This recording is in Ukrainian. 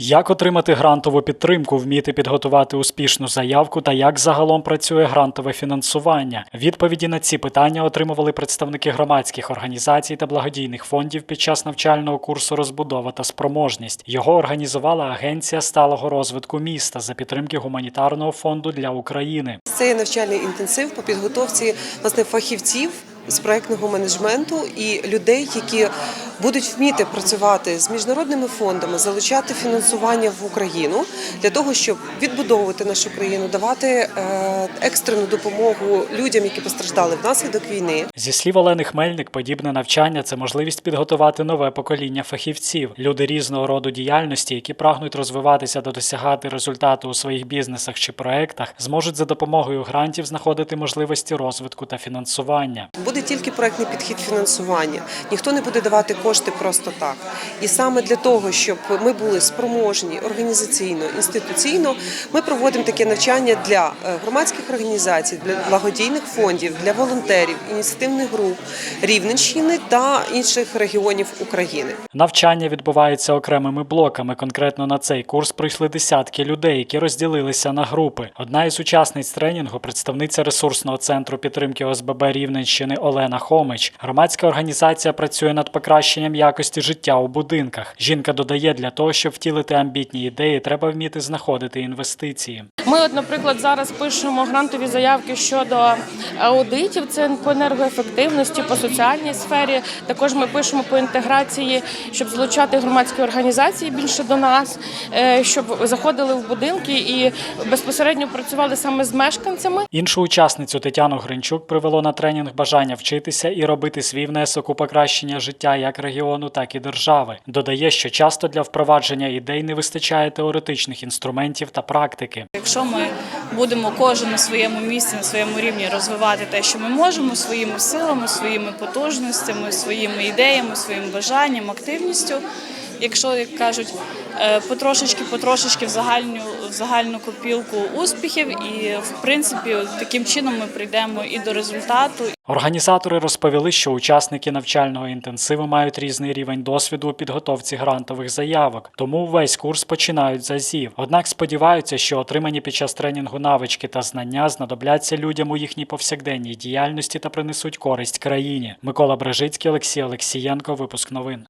Як отримати грантову підтримку, вміти підготувати успішну заявку та як загалом працює грантове фінансування? Відповіді на ці питання отримували представники громадських організацій та благодійних фондів під час навчального курсу розбудова та спроможність. Його організувала Агенція сталого розвитку міста за підтримки гуманітарного фонду для України. Це навчальний інтенсив по підготовці власне фахівців з проектного менеджменту і людей, які будуть вміти працювати з міжнародними фондами, залучати фінансування в Україну для того, щоб відбудовувати нашу країну, давати е, екстрену допомогу людям, які постраждали внаслідок війни. Зі слів Олени Хмельник, подібне навчання це можливість підготувати нове покоління фахівців, люди різного роду діяльності, які прагнуть розвиватися та досягати результату у своїх бізнесах чи проектах, зможуть за допомогою грантів знаходити можливості розвитку та фінансування. Буде тільки проектний підхід фінансування. Ніхто не буде давати кошти просто так. І саме для того, щоб ми були спроможні організаційно, інституційно, ми проводимо таке навчання для е, громадських організацій, для благодійних фондів, для волонтерів, ініціативних груп Рівненщини та інших регіонів України. Навчання відбувається окремими блоками. Конкретно на цей курс прийшли десятки людей, які розділилися на групи. Одна із учасниць тренінгу, представниця ресурсного центру підтримки ОСББ Рівненщини Олена Хомич. Громадська організація працює над покращенням якості життя у будинках. Жінка додає, для того, щоб втілити амбітні ідеї, треба вміти знаходити інвестиції. Ми, от, наприклад, зараз пишемо грантові заявки щодо аудитів. Це по енергоефективності, по соціальній сфері. Також ми пишемо по інтеграції, щоб залучати громадські організації більше до нас, е, щоб заходили в будинки і безпосередньо працювали саме з мешканцями. Іншу учасницю Тетяну Гринчук привело на тренінг бажання вчитися і робити свій внесок у покращення життя як регіону, так і держави. Додає, що часто для впровадження ідей не вистачає теоретичних інструментів та практики. Якщо ми будемо кожен на своєму місці, на своєму рівні розвивати те, що ми можемо своїми силами, своїми потужностями, своїми ідеями, своїм бажанням, активністю. Якщо як кажуть, е, потрошечки, потрошечки в загальну в загальну копілку успіхів, і в принципі таким чином ми прийдемо і до результату, Організатори розповіли, що учасники навчального інтенсиву мають різний рівень досвіду у підготовці грантових заявок, тому весь курс починають з азів. Однак сподіваються, що отримані під час тренінгу навички та знання знадобляться людям у їхній повсякденній діяльності та принесуть користь країні. Микола Брежицький, Олексій Олексієнко, випуск новин.